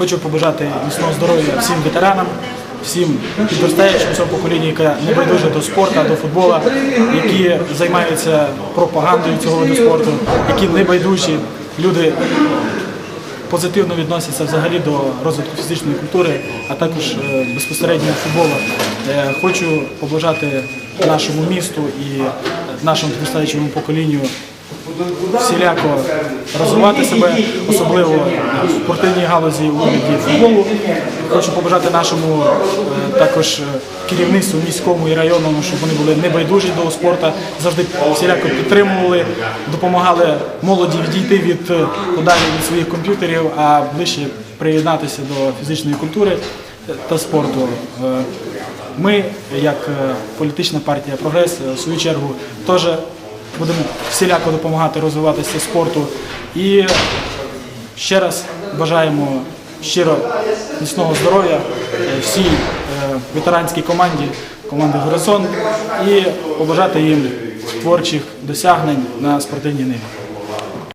Хочу побажати міцного здоров'я всім ветеранам, всім підростаючим цього покоління, яке не байдуже до спорту, до футболу, які займаються пропагандою цього виду спорту, які не байдужі люди позитивно відносяться взагалі до розвитку фізичної культури, а також е, безпосередньо футболу. Е, Хочу побажати нашому місту і нашому підростаючому поколінню всіляко розвивати себе, особливо в спортивній галузі у вигляді футболу. Хочу побажати нашому е, також е, керівництву міському і районному, щоб вони були небайдужі до спорту, завжди всіляко підтримували, допомагали молоді відійти від е, подалі від своїх комп'ютерів, а ближче приєднатися до фізичної культури е, та спорту. Е, Ми, як е, політична партія Прогрес, е, в свою чергу теж будемо всіляко допомагати розвиватися спорту. І ще раз бажаємо щиро міцного здоров'я е, всій е, ветеранській команді, команди Горизонт, і побажати їм творчих досягнень на спортивній ниві.